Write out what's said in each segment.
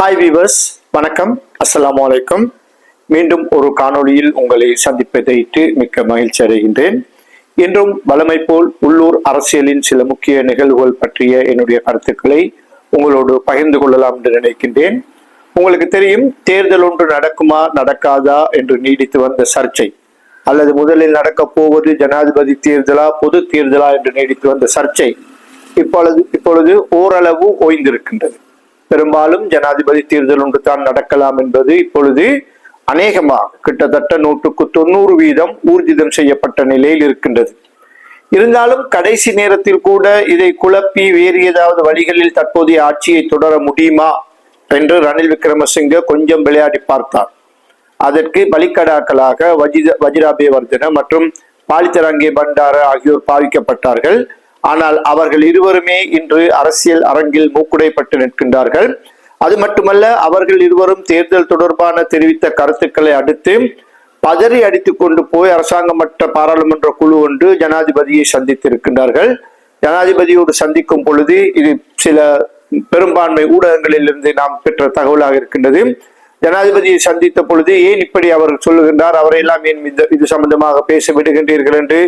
Hi viewers வணக்கம். அஸ்லாம் அலைக்கும். மீண்டும் ஒரு காணொளியில் உங்களை சந்திப்பதையிட்டு மிக்க மகிழ்ச்சி அடைகின்றேன். இன்றும் வளமை போல் உள்ளூர் அரசியலின் சில முக்கிய நிகழ்வுகள் பற்றிய என்னுடைய கருத்துக்களை உங்களோடு பகிர்ந்து கொள்ளலாம் என்று நினைக்கின்றேன். உங்களுக்கு தெரியும் தேர்தல் ஒன்று நடக்குமா நடக்காதா என்று நீடித்து வந்த சர்ச்சை. அல்லது முதலில் நடக்கப் போவது ஜனாதிபதி தேர்தலா பொது தேர்தலா என்று நீடித்து வந்த சர்ச்சை. இப்பொழுது இப்பொழுது ஓரளவு ஓய்ந்திருக்கின்றது. பெரும்பாலும் ஜனாதிபதி தேர்தல் ஒன்று தான் நடக்கலாம் என்பது இப்பொழுது அநேகமாக கிட்டத்தட்ட நூற்றுக்கு தொண்ணூறு வீதம் ஊர்ஜிதம் செய்யப்பட்ட நிலையில் இருக்கின்றது. இருந்தாலும் கடைசி நேரத்தில் கூட இதை குழப்பி வேறு ஏதாவது வழிகளில் தற்போதைய ஆட்சியை தொடர முடியுமா என்று ரணில் விக்ரமசிங்க கொஞ்சம் விளையாடி பார்த்தார். அதற்கு பலிக்கடாக்களாக வஜித வஜிராபேவர்தன மற்றும் பாலித்தரங்கே பண்டார ஆகியோர் பாவிக்கப்பட்டார்கள். ஆனால் அவர்கள் இருவருமே இன்று அரசியல் அரங்கில் மூக்குடைப்பட்டு நிற்கின்றார்கள். அது மட்டுமல்ல அவர்கள் இருவரும் தேர்தல் தொடர்பான தெரிவித்த கருத்துக்களை அடுத்து பதறி அடித்து கொண்டு போய் அரசாங்கம் மற்ற பாராளுமன்ற குழு ஒன்று ஜனாதிபதியை சந்தித்திருக்கின்றார்கள். ஜனாதிபதியோடு சந்திக்கும் பொழுது இது சில பெரும்பான்மை ஊடகங்களிலிருந்து நாம் பெற்ற தகவலாக இருக்கின்றது. ஜனாதிபதியை சந்தித்த பொழுது ஏன் இப்படி அவர் சொல்லுகின்றார்? அவரையெல்லாம் ஏன் இது இது சம்பந்தமாக பேச விடுகின்றீர்கள் என்று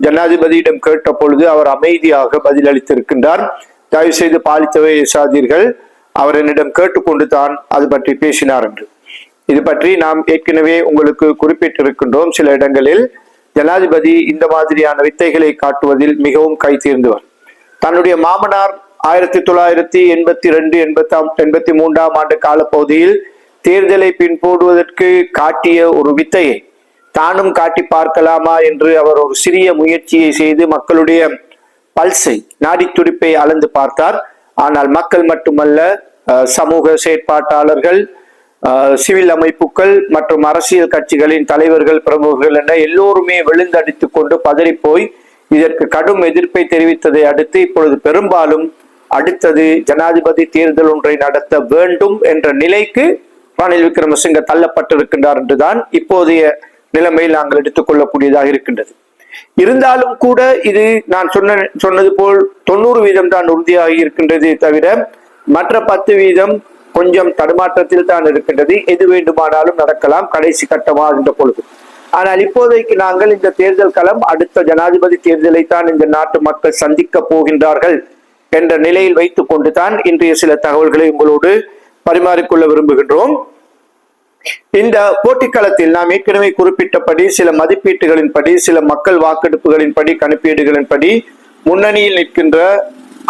ஜனாதிபதியிடம் கேட்ட பொழுது அவர் அமைதியாக பதிலளித்திருக்கின்றார். தயவு செய்து பாலித்தவை சாதீர்கள் அவர் என்னிடம் கேட்டுக்கொண்டு தான் அது பற்றி பேசினார் என்று. இது பற்றி நாம் ஏற்கனவே உங்களுக்கு குறிப்பிட்டிருக்கின்றோம். சில இடங்களில் ஜனாதிபதி இந்த மாதிரியான வித்தைகளை காட்டுவதில் மிகவும் கை தீர்ந்தவர். தன்னுடைய மாமனார் ஆயிரத்தி தொள்ளாயிரத்தி எண்பத்தி ரெண்டு எண்பத்தாம் எண்பத்தி மூன்றாம் ஆண்டு காலப்பகுதியில் தேர்தலை பின்போடுவதற்கு காட்டிய ஒரு வித்தையை தானும் காட்டி பார்க்கலாமா என்று அவர் ஒரு சிறிய முயற்சியை செய்து மக்களுடைய பல்ஸை நாடி துடிப்பை அளந்து பார்த்தார். ஆனால் மக்கள் மட்டுமல்ல சமூக செயற்பாட்டாளர்கள் சிவில் அமைப்புகள் மற்றும் அரசியல் கட்சிகளின் தலைவர்கள் பிரமுகர்கள் என எல்லோருமே விழுந்தடித்து கொண்டு பதறிப்போய் இதற்கு கடும் எதிர்ப்பை தெரிவித்ததை அடுத்து இப்பொழுது பெரும்பாலும் அடுத்தது ஜனாதிபதி தேர்தல் ஒன்றை நடத்த வேண்டும் என்ற நிலைக்கு ரணில் விக்ரமசிங்க தள்ளப்பட்டிருக்கின்றார் என்றுதான் இப்போதைய நிலைமையில் நாங்கள் எடுத்துக்கொள்ளக்கூடியதாக இருக்கின்றது. இருந்தாலும் கூட இது நான் சொன்ன சொன்னது போல் தொண்ணூறு வீதம் தான் உறுதியாக இருக்கின்றதே தவிர மற்ற பத்து வீதம் கொஞ்சம் தடுமாற்றத்தில் தான் இருக்கின்றது. எது வேண்டுமானாலும் நடக்கலாம் கடைசி கட்டமாகின்ற பொழுது. ஆனால் இப்போதைக்கு நாங்கள் இந்த தேர்தல் களம் அடுத்த ஜனாதிபதி தேர்தலை தான் இந்த நாட்டு மக்கள் சந்திக்க போகின்றார்கள் என்ற நிலையில் வைத்துக் கொண்டுதான் இன்றைய சில தகவல்களை உங்களோடு பரிமாறிக்கொள்ள விரும்புகின்றோம். இந்த போட்டிக்களத்தில் நாம் ஏற்கனவே குறிப்பிட்டபடி சில மதிப்பீட்டுகளின்படி சில மக்கள் வாக்கெடுப்புகளின்படி கணிப்பீடுகளின்படி முன்னணியில் நிற்கின்ற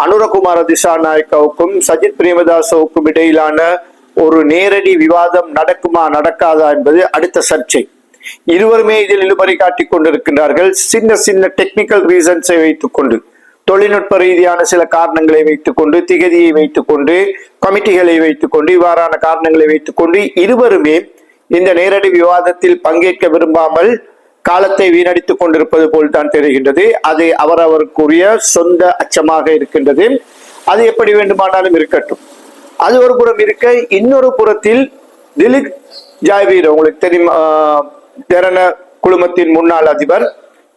அனுரகுமார திசாநாயக்காவுக்கும் சஜித் பிரேமதாசவுக்கும் இடையிலான ஒரு நேரடி விவாதம் நடக்குமா நடக்காதா என்பது அடுத்த சர்ச்சை. இருவருமே இதில் இழுபறி காட்டிக் கொண்டிருக்கின்றார்கள். சின்ன சின்ன டெக்னிக்கல் ரீசன்ஸை வைத்துக் கொண்டு தொழில்நுட்ப ரீதியான சில காரணங்களை வைத்துக்கொண்டு திகதியை வைத்துக்கொண்டு கமிட்டிகளை வைத்துக்கொண்டு இவ்வாறான காரணங்களை வைத்துக்கொண்டு இருவருமே இந்த நேரடி விவாதத்தில் பங்கேற்க விரும்பாமல் காலத்தை வீணடித்துக் கொண்டிருப்பது போல் தான் தெரிகின்றது. அது அவரவருக்குரிய சொந்த அச்சமாக இருக்கின்றது. அது எப்படி வேண்டுமானாலும் இருக்கட்டும். அது ஒரு புறம் இருக்க இன்னொரு புறத்தில் திலீப் ஜாய்வீர் உங்களுக்கு தெரியும் திறன குழுமத்தின் முன்னாள் அதிபர்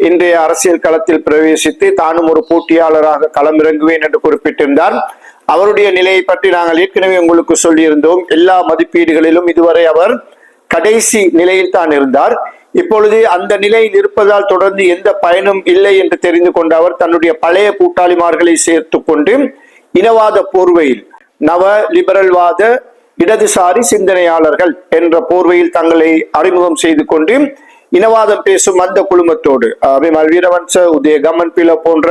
இன்றைய அரசியல் களத்தில் பிரவேசித்து தானும் ஒரு போட்டியாளராக களமிறங்குவேன் என்று குறிப்பிட்டிருந்தார். அவருடைய நிலையை பற்றி நாங்கள் ஏற்கனவே உங்களுக்கு சொல்லியிருந்தோம். எல்லா மதிப்பீடுகளிலும் இதுவரை அவர் கடைசி நிலையில் தான் இருந்தார். இப்பொழுது அந்த நிலையில் இருப்பதால் தொடர்ந்து எந்த பயனும் இல்லை என்று தெரிந்து கொண்ட அவர் தன்னுடைய பழைய கூட்டாளிமார்களை சேர்த்து கொண்டு இனவாத போர்வையில் நவ லிபரல்வாத இடதுசாரி சிந்தனையாளர்கள் என்ற போர்வையில் தங்களை அறிமுகம் செய்து கொண்டு இனவாதம் பேசும் அந்த குழுமத்தோடு அபிமல் வீரவன்ச உதய கமன் பில போன்ற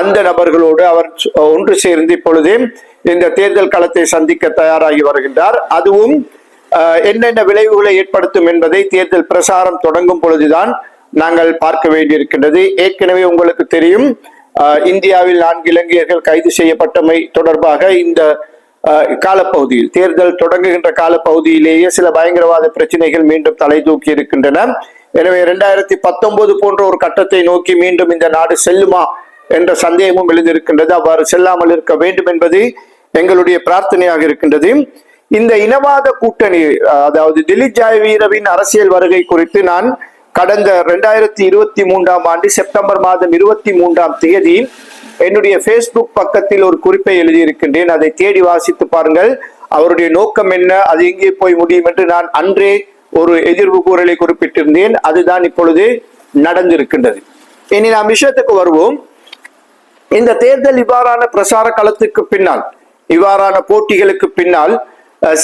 அந்த நபர்களோடு அவர் ஒன்று சேர்ந்து இப்பொழுது இந்த தேர்தல் களத்தை சந்திக்க தயாராகி வருகின்றார். அதுவும் என்னென்ன விளைவுகளை ஏற்படுத்தும் என்பதை தேர்தல் பிரசாரம் தொடங்கும் பொழுதுதான் நாங்கள் பார்க்க வேண்டியிருக்கின்றது. ஏற்கனவே உங்களுக்கு தெரியும் இந்தியாவில் நான்கு இலங்கையர்கள் கைது செய்யப்பட்டமை தொடர்பாக இந்த காலப்பகுதியில் தேர்தல் தொடங்குகின்ற காலப்பகுதியிலேயே சில பயங்கரவாத பிரச்சனைகள் மீண்டும் தலை தூக்கி இருக்கின்றன. எனவே இரண்டாயிரத்தி பத்தொன்பது போன்ற ஒரு கட்டத்தை நோக்கி மீண்டும் இந்த நாடு செல்லுமா என்ற சந்தேகமும் எழுந்திருக்கின்றது. அவ்வாறு செல்லாமல் இருக்க வேண்டும் என்பது எங்களுடைய பிரார்த்தனையாக இருக்கின்றது. இந்த இனவாத கூட்டணி அதாவது திலீப் ஜாயவீரவின் அரசியல் வருகை குறித்து நான் கடந்த ரெண்டாயிரத்தி இருபத்தி மூன்றாம் ஆண்டு செப்டம்பர் மாதம் இருபத்தி மூன்றாம் தேதி என்னுடைய ஃபேஸ்புக் பக்கத்தில் ஒரு குறிப்பை எழுதியிருக்கின்றேன். அதை தேடி வாசித்து பாருங்கள். அவருடைய நோக்கம் என்ன? அது எங்கே போய் முடியும் என்று நான் அன்றே ஒரு எதிர்வு கூறலை குறிப்பிட்டிருந்தேன். அதுதான் இப்பொழுது நடந்திருக்கின்றது. இனி நாம் விஷயத்துக்கு வருவோம். இந்த தேர்தல் இவ்வாறான பிரசார களத்துக்கு பின்னால் இவ்வாறான போட்டிகளுக்கு பின்னால்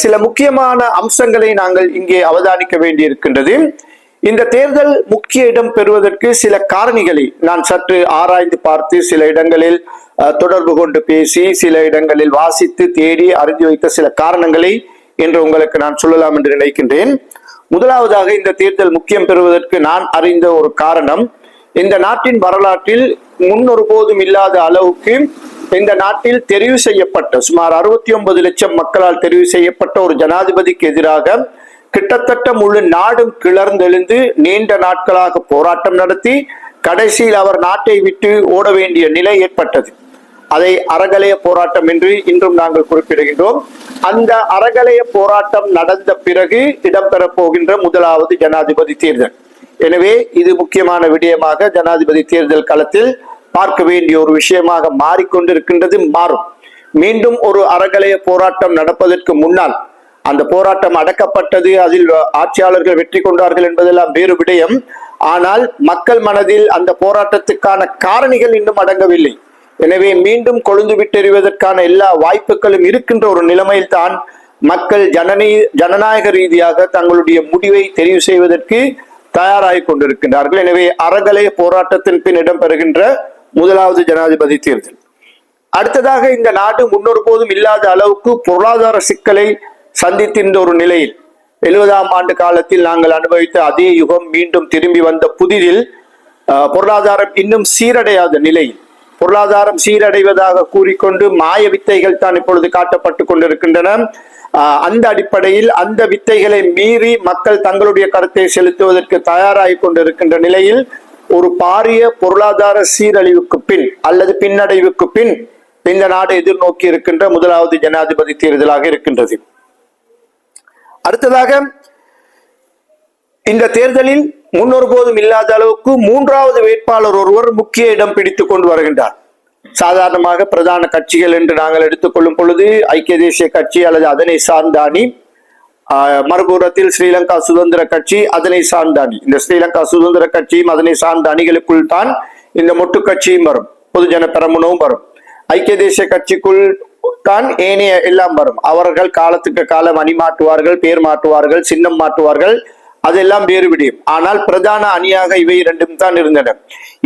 சில முக்கியமான அம்சங்களை நாங்கள் இங்கே அவதானிக்க வேண்டியிருக்கின்றது. இந்த தேர்தல் முக்கிய இடம் பெறுவதற்கு சில காரணிகளை நான் சற்று ஆராய்ந்து பார்த்து சில இடங்களில் தொடர்பு கொண்டு பேசி சில இடங்களில் வாசித்து தேடி அறிஞ்சு வைத்த சில காரணங்களை என்று உங்களுக்கு நான் சொல்லலாம் என்று நினைக்கின்றேன். முதலாவதாக இந்த தேர்தல் முக்கியம் பெறுவதற்கு நான் அறிந்த ஒரு காரணம் இந்த நாட்டின் வரலாற்றில் முன்னொரு இல்லாத அளவுக்கு இந்த நாட்டில் தெரிவு செய்யப்பட்ட சுமார் அறுபத்தி ஒன்பது லட்சம் மக்களால் தெரிவு செய்யப்பட்ட ஒரு ஜனாதிபதிக்கு எதிராக கிட்டத்தட்ட முழு நாடும் கிளர்ந்தெழுந்து நீண்ட நாட்களாக போராட்டம் நடத்தி கடைசியில் அவர் நாட்டை விட்டு ஓட வேண்டிய நிலை ஏற்பட்டது. அதை அறகலைய போராட்டம் என்று இன்றும் நாங்கள் குறிப்பிடுகின்றோம். அந்த அறகலைய போராட்டம் நடந்த பிறகு இடம்பெறப் போகின்ற முதலாவது ஜனாதிபதி தேர்தல். எனவே இது முக்கியமான விடயமாக ஜனாதிபதி தேர்தல் களத்தில் பார்க்க வேண்டிய ஒரு விஷயமாக மாறிக்கொண்டிருக்கின்றது மாறும். மீண்டும் ஒரு அறகலைய போராட்டம் நடப்பதற்கு முன்னால் அந்த போராட்டம் அடக்கப்பட்டது அதில் ஆட்சியாளர்கள் வெற்றி கொண்டார்கள் என்பதெல்லாம் வேறு விடயம். ஆனால் மக்கள் மனதில் அந்த போராட்டத்துக்கான காரணிகள் இன்னும் அடங்கவில்லை. எனவே மீண்டும் கொழுந்து விட்டெறிவதற்கான எல்லா வாய்ப்புகளும் இருக்கின்ற ஒரு நிலைமையில் தான் மக்கள் ஜனநீ ஜனநாயக ரீதியாக தங்களுடைய முடிவை தெரிவு செய்வதற்கு தயாராகி கொண்டிருக்கின்றார்கள். எனவே அறகலை போராட்டத்தின் பின் இடம்பெறுகின்ற முதலாவது ஜனாதிபதி தேர்தல். அடுத்ததாக இந்த நாடு முன்னொரு போதும் இல்லாத அளவுக்கு பொருளாதார சிக்கலை சந்தித்திருந்த ஒரு நிலையில் எழுபதாம் ஆண்டு காலத்தில் நாங்கள் அனுபவித்த அதே யுகம் மீண்டும் திரும்பி வந்த புதிரில் பொருளாதாரம் இன்னும் சீரடையாத நிலையில் பொருளாதாரம் சீரடைவதாக கூறிக்கொண்டு மாய வித்தைகள் தான் இப்பொழுது காட்டப்பட்டு கொண்டிருக்கின்றன. அந்த அடிப்படையில் அந்த வித்தைகளை மீறி மக்கள் தங்களுடைய கருத்தை செலுத்துவதற்கு தயாராகி கொண்டிருக்கின்ற நிலையில் ஒரு பாரிய பொருளாதார சீரழிவுக்கு பின் அல்லது பின்னடைவுக்கு பின் இந்த நாடு எதிர்நோக்கி இருக்கின்ற முதலாவது ஜனாதிபதி தேர்தலாக இருக்கின்றது. அடுத்ததாக இந்த தேர்தலில் முன்னொரு போதும் இல்லாத அளவுக்கு மூன்றாவது வேட்பாளர் ஒருவர் முக்கிய இடம் பிடித்துக் கொண்டு வருகின்றார். சாதாரணமாக பிரதான கட்சிகள் என்று நாங்கள் எடுத்துக்கொள்ளும் பொழுது ஐக்கிய தேசிய கட்சி அல்லது அதனை சார்ந்த அணி ஆஹ், மறுபுறத்தில் ஸ்ரீலங்கா சுதந்திர கட்சி அதனை சார்ந்த அணி. இந்த ஸ்ரீலங்கா சுதந்திர கட்சியும் அதனை சார்ந்த அணிகளுக்குள் தான் இந்த மொட்டு கட்சியும் வரும். பொதுஜன பெரமுனவும் வரும். ஐக்கிய தேசிய கட்சிக்குள் தான் ஏனைய எல்லாம் வரும். அவர்கள் காலத்துக்கு காலம் அணி மாற்றுவார்கள் பேர் மாற்றுவார்கள் சின்னம் மாற்றுவார்கள் அதெல்லாம் வேறுபடியும். ஆனால் பிரதான அணியாக இவை இரண்டும் தான் இருந்தன.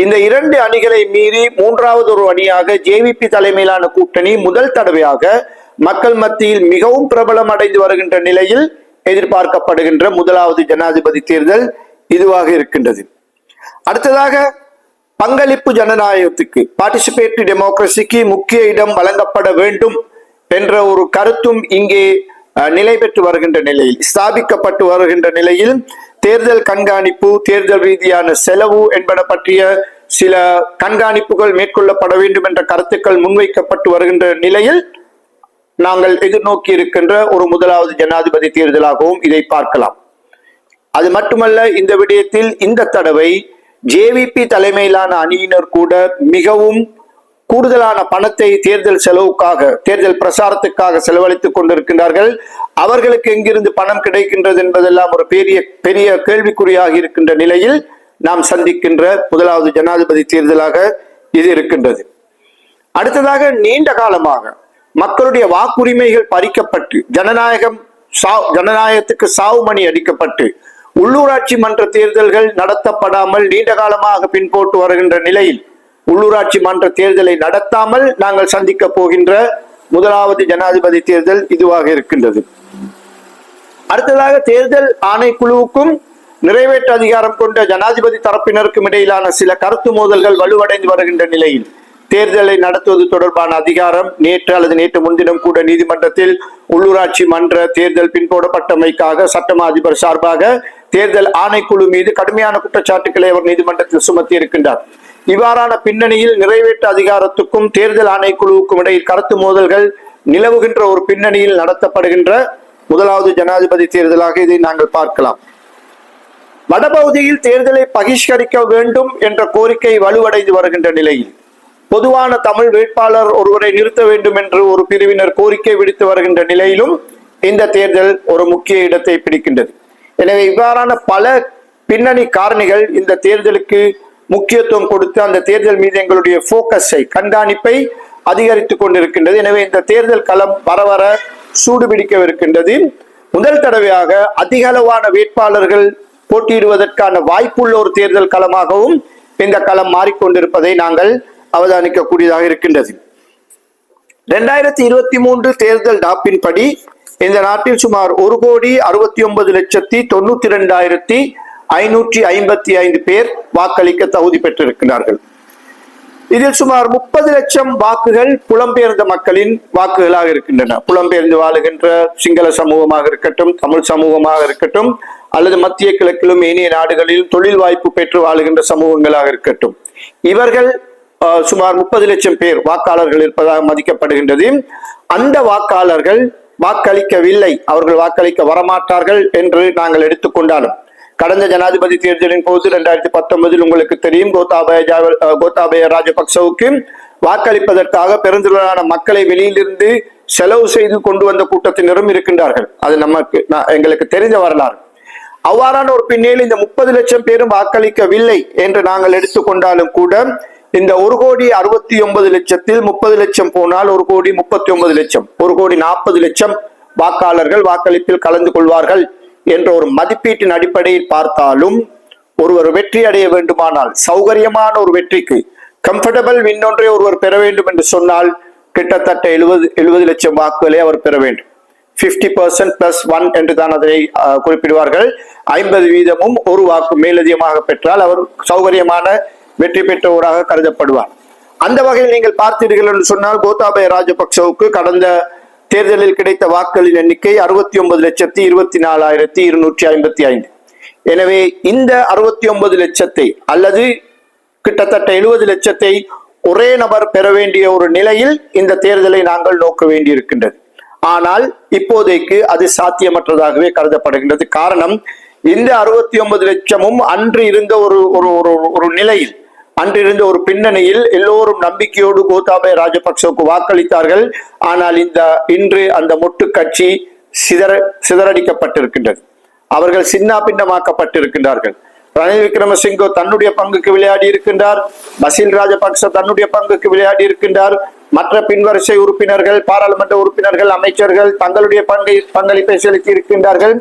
இந்த இரண்டு அணிகளை மீறி மூன்றாவது ஒரு அணியாக ஜேவிபி தலைமையிலான கூட்டணி முதல் தடவையாக மக்கள் மத்தியில் மிகவும் பிரபலம் அடைந்து வருகின்ற நிலையில் எதிர்பார்க்கப்படுகின்ற முதலாவது ஜனாதிபதி தேர்தல் இதுவாக இருக்கின்றது. அடுத்ததாக பங்களிப்பு ஜனநாயகத்துக்கு பார்ட்டிசிபேட்டரி டெமோக்ரஸிக்கு முக்கிய இடம் வழங்கப்பட வேண்டும் என்ற ஒரு கருத்தும் இங்கே நிலை பெற்று வருகின்ற நிலையில் ஸ்தாபிக்கப்பட்டு வருகின்ற நிலையில் தேர்தல் கண்காணிப்பு தேர்தல் ரீதியான செலவு என்பன பற்றிய சில கண்காணிப்புகள் மேற்கொள்ளப்பட வேண்டும் என்ற கருத்துக்கள் முன்வைக்கப்பட்டு வருகின்ற நிலையில் நாங்கள் எதிர்நோக்கி இருக்கின்ற ஒரு முதலாவது ஜனாதிபதி தேர்தலாகவும் இதை பார்க்கலாம். அது மட்டுமல்ல இந்த விடயத்தில் இந்த தடவை ஜேவிபி தலைமையிலான அணியினர் கூட மிகவும் கூடுதலான பணத்தை தேர்தல் செலவுக்காக தேர்தல் பிரசாரத்துக்காக செலவழித்துக் கொண்டிருக்கின்றார்கள். அவர்களுக்கு எங்கிருந்து பணம் கிடைக்கின்றது என்பதெல்லாம் ஒரு பெரிய பெரிய கேள்விக்குறியாக இருக்கின்ற நிலையில் நாம் சந்திக்கின்ற முதலாவது ஜனாதிபதி தேர்தலாக இது இருக்கின்றது. அடுத்ததாக நீண்ட காலமாக மக்களுடைய வாக்குரிமைகள் பறிக்கப்பட்டு ஜனநாயகம் சா- ஜனநாயகத்துக்கு சாவுமணி அடிக்கப்பட்டு உள்ளூராட்சி மன்ற தேர்தல்கள் நடத்தப்படாமல் நீண்ட காலமாக பின்போட்டு வருகின்ற நிலையில் உள்ளூராட்சி மன்ற தேர்தலை நடத்தாமல் நாங்கள் சந்திக்க போகின்ற முதலாவது ஜனாதிபதி தேர்தல் இதுவாக இருக்கின்றது. அடுத்ததாக தேர்தல் ஆணைக்குழுவுக்கும் நிறைவேற்று அதிகாரம் கொண்ட ஜனாதிபதி தரப்பினருக்கும் இடையிலான சில கருத்து மோதல்கள் வலுவடைந்து வருகின்ற நிலையில் தேர்தலை நடத்துவது தொடர்பான அதிகாரம் நேற்று அல்லது நேற்று முன்தினம் கூட நீதிமன்றத்தில் உள்ளூராட்சி மன்ற தேர்தல் பின்போடப்பட்டமைக்காக சட்டமா அதிபர் சார்பாக தேர்தல் ஆணைக்குழு மீது கடுமையான குற்றச்சாட்டுக்களை அவர் நீதிமன்றத்தில் சுமத்தி இருக்கின்றார் இவ்வாறான பின்னணியில் நிறைவேற்று அதிகாரத்துக்கும் தேர்தல் ஆணைக்குழுவுக்கும் இடையில் கருத்து மோதல்கள் நிலவுகின்ற ஒரு பின்னணியில் நடத்தப்படுகின்ற முதலாவது ஜனாதிபதி தேர்தலாக இதை நாங்கள் பார்க்கலாம். வடபகுதியில் தேர்தலை பகிஷ்கரிக்க வேண்டும் என்ற கோரிக்கை வலுவடைந்து வருகின்ற நிலையில் பொதுவான தமிழ் வேட்பாளர் ஒருவரை நிறுத்த வேண்டும் என்று ஒரு பிரிவினர் கோரிக்கை விடுத்து வருகின்ற நிலையிலும் இந்த தேர்தல் ஒரு முக்கிய இடத்தை பிடிக்கின்றது. எனவே இவ்வாறான பல பின்னணி காரணிகள் இந்த தேர்தலுக்கு முக்கியத்துவம் கொடுத்து அந்த தேர்தல் மீது எங்களுடைய போக்கஸை கண்காணிப்பை அதிகரித்துக் கொண்டிருக்கின்றது. எனவே இந்த தேர்தல் களம் வர வர சூடுபிடிக்கவிருக்கின்றது முதல் தடவையாக அதிக அளவான வேட்பாளர்கள் போட்டியிடுவதற்கான வாய்ப்புள்ள ஒரு தேர்தல் களமாகவும் இந்த களம் மாறிக்கொண்டிருப்பதை நாங்கள் அவதானிக்கக்கூடியதாக இருக்கின்றது. இரண்டாயிரத்தி இருபத்தி மூன்று தேர்தல் டாப்பின் படி இந்த நாட்டில் சுமார் ஒரு கோடி அறுபத்தி ஒன்பது லட்சத்தி தொண்ணூத்தி ரெண்டாயிரத்தி ஐநூற்றி ஐம்பத்தி ஐந்து பேர் வாக்களிக்க தகுதி பெற்றிருக்கிறார்கள். இதில் சுமார் முப்பது லட்சம் வாக்குகள் புலம்பெயர்ந்த மக்களின் வாக்குகளாக இருக்கின்றன. புலம்பெயர்ந்து வாழுகின்ற சிங்கள சமூகமாக இருக்கட்டும் தமிழ் சமூகமாக இருக்கட்டும் அல்லது மத்திய கிழக்கிலும் ஏனைய நாடுகளில் தொழில் வாய்ப்பு பெற்று வாழுகின்ற சமூகங்களாக இருக்கட்டும். இவர்கள் அஹ், சுமார் முப்பது லட்சம் பேர் வாக்காளர்கள் இருப்பதாக மதிக்கப்படுகின்றது. அந்த வாக்காளர்கள் வாக்களிக்கவில்லை. அவர்கள் வாக்களிக்க வரமாட்டார்கள் என்று நாங்கள் எடுத்துக்கொண்டாலும். கடந்த ஜனாதிபதி தேர்தலின் போது இரண்டாயிரத்தி பத்தொன்பதில் உங்களுக்கு தெரியும் கோத்தாபய கோத்தாபய ராஜபக்சவுக்கு வாக்களிப்பதற்காக பெருந்திரளான மக்களை வெளியிலிருந்து செலவு செய்து கொண்டு வந்த கூட்டத்தினரும் இருக்கின்றார்கள். அது நமக்கு நான் எங்களுக்கு தெரிந்த வரலாறு. அவ்வாறான ஒரு பின்னணியில் இந்த முப்பது லட்சம் பேரும் வாக்களிக்கவில்லை என்று நாங்கள் எடுத்துக்கொண்டாலும் கூட இந்த ஒரு கோடி அறுபத்தி ஒன்பது லட்சத்தில் முப்பது லட்சம் போனால் ஒரு கோடி முப்பத்தி ஒன்பது லட்சம் ஒரு கோடி நாற்பது லட்சம் வாக்காளர்கள் வாக்களிப்பில் கலந்து கொள்வார்கள். என்ற ஒரு மதிப்பீட்டின் அடிப்படையில் பார்த்தாலும் ஒருவர் வெற்றி அடைய வேண்டுமானால் சௌகரியமான ஒரு வெற்றிக்கு கம்ஃபர்டபிள் வின் ஒன்றை ஒருவர் பெற வேண்டும் என்று சொன்னால் கிட்டத்தட்ட எழுபது எழுபது லட்சம் வாக்குகளை அவர் பெற வேண்டும். 50% பர்சன்ட் பிளஸ் ஒன் என்று தான் அதனை குறிப்பிடுவார்கள். ஐம்பது வீதமும் ஒரு வாக்கு மேலதிகமாக பெற்றால் அவர் சௌகரியமான வெற்றி பெற்றவராக கருதப்படுவார். அந்த வகையில் நீங்கள் பார்த்தீர்கள் என்று சொன்னால் கோத்தாபய ராஜபக்சவுக்கு கடந்த தேர்தலில் கிடைத்த வாக்குகளின் எண்ணிக்கை அறுபத்தி ஒன்பது லட்சத்தி இருபத்தி நாலாயிரத்தி இருநூற்றி ஐம்பத்தி ஐந்து. எனவே இந்த அறுபத்தி ஒன்பது லட்சத்தை அல்லது கிட்டத்தட்ட எழுபது லட்சத்தை ஒரே நபர் பெற வேண்டிய ஒரு நிலையில் இந்த தேர்தலை நாங்கள் நோக்க வேண்டியிருக்கின்றது. ஆனால் இப்போதைக்கு அது சாத்தியமற்றதாகவே கருதப்படுகின்றது. காரணம் இந்த அறுபத்தி ஒன்பது லட்சமும் அன்று இருந்த ஒரு ஒரு ஒரு ஒரு நிலையில் அன்றிருந்த ஒரு பின்னணியில் எல்லோரும் நம்பிக்கையோடு கோத்தாபய ராஜபக்சவுக்கு வாக்களித்தார்கள். ஆனால் இந்த இன்று அந்த மொட்டு கட்சி சிதற சிதறடிக்கப்பட்டிருக்கின்றது. அவர்கள் சின்ன பின்னமாக்கப்பட்டிருக்கின்றார்கள் ரணில் விக்ரமசிங்கோ தன்னுடைய பங்குக்கு விளையாடி இருக்கின்றார். பசில் ராஜபக்ச தன்னுடைய பங்குக்கு விளையாடி இருக்கின்றார். மற்ற பின்வரிசை உறுப்பினர்கள் பாராளுமன்ற உறுப்பினர்கள் அமைச்சர்கள் தங்களுடைய பங்கை பங்களிப்பை செலுத்தி இருக்கின்றார்கள்.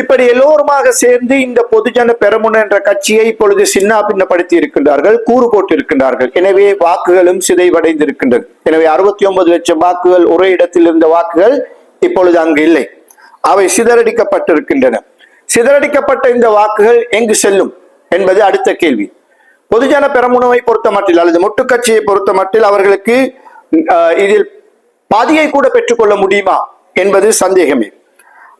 இப்படி எல்லோருமாக சேர்ந்து இந்த பொதுஜன பெரமுன என்ற கட்சியை இப்பொழுது சின்ன பின்னப்படுத்தி இருக்கின்றார்கள் கூறு போட்டிருக்கின்றார்கள். எனவே வாக்குகளும் சிதைவடைந்திருக்கின்றது. எனவே அறுபத்தி ஒன்பது லட்சம் வாக்குகள் ஒரே இடத்தில் இருந்த வாக்குகள் இப்பொழுது அங்கு இல்லை. அவை சிதறடிக்கப்பட்டிருக்கின்றன. சிதறடிக்கப்பட்ட இந்த வாக்குகள் எங்கு செல்லும் என்பது அடுத்த கேள்வி. பொதுஜன பெரமுனவை பொறுத்த மட்டில் அல்லது மொட்டு கட்சியை பொறுத்த மட்டில் அவர்களுக்கு இதில் பாதியை கூட பெற்றுக்கொள்ள முடியுமா என்பது சந்தேகமே.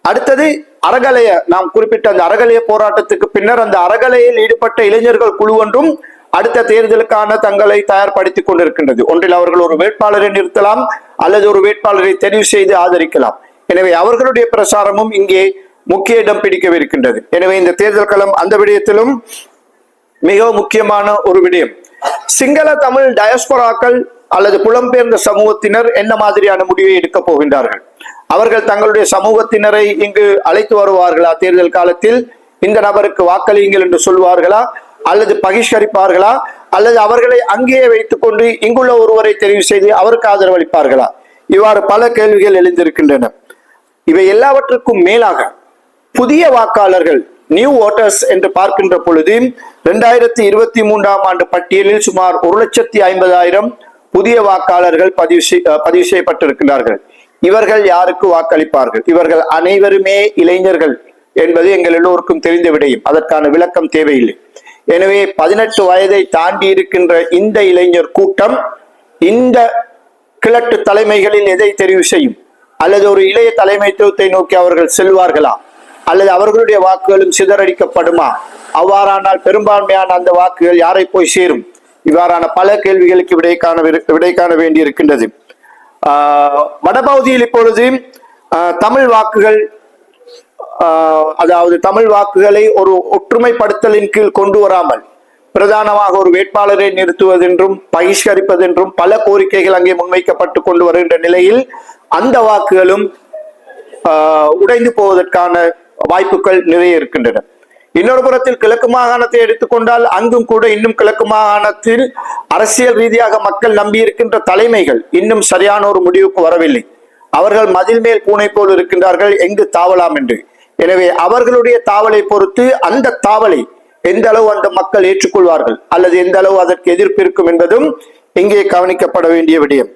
அடுத்தது அறகலைய நாம் குறிப்பிட்ட அந்த அறகலைய போராட்டத்துக்கு பின்னர் அந்த அறகலையில் ஈடுபட்ட இளைஞர்கள் குழு ஒன்றும் அடுத்த தேர்தலுக்கான தங்களை தயார்படுத்திக் கொண்டிருக்கின்றது. ஒன்றில் அவர்கள் ஒரு வேட்பாளரை நிறுத்தலாம் அல்லது ஒரு வேட்பாளரை தெரிவு செய்து ஆதரிக்கலாம். எனவே அவர்களுடைய பிரசாரமும் இங்கே முக்கிய இடம் பிடிக்கவிருக்கின்றது. எனவே இந்த தேர்தல் களம் அந்த விடயத்திலும் மிகவும் முக்கியமான ஒரு விடயம். சிங்கள தமிழ் டயஸ்பொராக்கள் அல்லது புலம்பெயர்ந்த சமூகத்தினர் என்ன மாதிரியான முடிவை எடுக்கப் போகின்றார்கள்? அவர்கள் தங்களுடைய சமூகத்தினரை இங்கு அழைத்து வருவார்களா? தேர்தல் காலத்தில் இந்த நபருக்கு வாக்களியுங்கள் என்று சொல்வார்களா அல்லது பகிஷ்கரிப்பார்களா? அல்லது அவர்களை அங்கேயே வைத்துக் கொண்டு இங்குள்ள ஒருவரை தெரிவு செய்து அவருக்கு ஆதரவளிப்பார்களா? இவ்வாறு பல கேள்விகள் எழுந்திருக்கின்றன. இவை எல்லாவற்றுக்கும் மேலாக புதிய வாக்காளர்கள் நியூ ஓட்டர்ஸ் என்று பார்க்கின்ற பொழுது இரண்டாயிரத்தி இருபத்தி மூன்றாம் ஆண்டு பட்டியலில் சுமார் ஒரு லட்சத்தி ஐம்பதாயிரம் புதிய வாக்காளர்கள் பதிவு பதிவு செய்யப்பட்டிருக்கிறார்கள் இவர்கள் யாருக்கு வாக்களிப்பார்கள்? இவர்கள் அனைவருமே இளைஞர்கள் என்பது எங்கள் எல்லோருக்கும் தெரிந்த விடையும். அதற்கான விளக்கம் தேவையில்லை. எனவே பதினெட்டு வயதை தாண்டி இருக்கின்ற இந்த இளைஞர் கூட்டம் இந்த கிழட்டு தலைமைகளில் எதை தெரிவு செய்யும்? அல்லது ஒரு இளைய தலைமைத்துவத்தை நோக்கி அவர்கள் செல்வார்களா? அல்லது அவர்களுடைய வாக்குகளும் சிதறடிக்கப்படுமா? அவ்வாறானால் பெரும்பான்மையான அந்த வாக்குகள் யாரை போய் சேரும்? இவ்வாறான பல கேள்விகளுக்கு விடை காண விரு- விடை காண வேண்டியிருக்கின்றது. இருக்கின்றது வடபகுதியில் இப்பொழுது தமிழ் வாக்குகள் அதாவது தமிழ் வாக்குகளை ஒரு ஒற்றுமைப்படுத்தலின் கீழ் கொண்டு வராமல் பிரதானமாக ஒரு வேட்பாளரை நிறுத்துவதென்றும் பகிஷ்கரிப்பதென்றும் பல கோரிக்கைகள் அங்கே முன்வைக்கப்பட்டு கொண்டு வருகின்ற நிலையில் அந்த வாக்குகளும் உடைந்து போவதற்கான வாய்ப்புகள் நிறைய இருக்கின்றன. இன்னொரு புறத்தில் கிழக்கு மாகாணத்தை எடுத்துக்கொண்டால் அங்கும் கூட இன்னும் கிழக்கு மாகாணத்தில் அரசியல் ரீதியாக மக்கள் நம்பியிருக்கின்ற தலைமைகள் இன்னும் சரியான ஒரு முடிவுக்கு வரவில்லை. அவர்கள் மதில் மேல் பூனை போல் இருக்கின்றார்கள் எங்கு தாவலாம் என்று. எனவே அவர்களுடைய தாவலை பொறுத்து அந்த தாவலை எந்த அளவு அந்த மக்கள் ஏற்றுக்கொள்வார்கள் அல்லது எந்த அளவு அதற்கு எதிர்ப்பு இருக்கும் என்பதும் இங்கே கவனிக்கப்பட வேண்டிய விடயம்.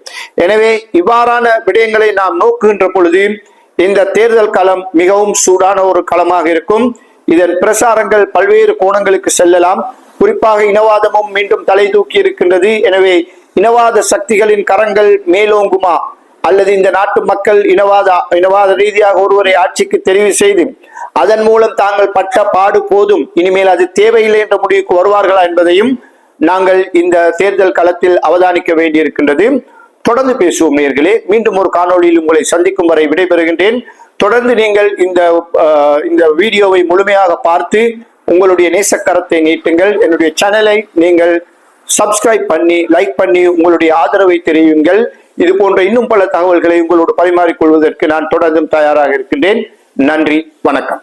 எனவே இவ்வாறான விடயங்களை நாம் நோக்குகின்ற பொழுது இந்த தேர்தல் களம் மிகவும் சூடான ஒரு களமாக இருக்கும். இதன் பிரசாரங்கள் பல்வேறு கோணங்களுக்கு செல்லலாம். குறிப்பாக இனவாதமும் மீண்டும் தலை தூக்கி இருக்கின்றது. எனவே இனவாத சக்திகளின் கரங்கள் மேலோங்குமா? அல்லது இந்த நாட்டு மக்கள் இனவாத இனவாத ரீதியாக ஒருவரை ஆட்சிக்கு தெரிவு செய்து அதன் மூலம் தாங்கள் பட்ட பாடு போதும் இனிமேல் அது தேவையில்லை என்ற முடிவுக்கு வருவார்களா என்பதையும் நாங்கள் இந்த தேர்தல் களத்தில் அவதானிக்க வேண்டியிருக்கின்றது. தொடர்ந்து பேசுவோம் நேர்களே மீண்டும் ஒரு காணொளியில் உங்களை சந்திக்கும் வரை விடைபெறுகின்றேன். தொடர்ந்து நீங்கள் இந்த இந்த வீடியோவை முழுமையாக பார்த்து உங்களுடைய நேசக்கரத்தை நீட்டுங்கள். என்னுடைய சேனலை நீங்கள் சப்ஸ்கிரைப் பண்ணி லைக் பண்ணி உங்களுடைய ஆதரவை தெரியுங்கள் இது போன்ற இன்னும் பல தகவல்களை உங்களோடு பரிமாறிக்கொள்வதற்கு நான் தொடர்ந்தும் தயாராக இருக்கின்றேன். நன்றி வணக்கம்.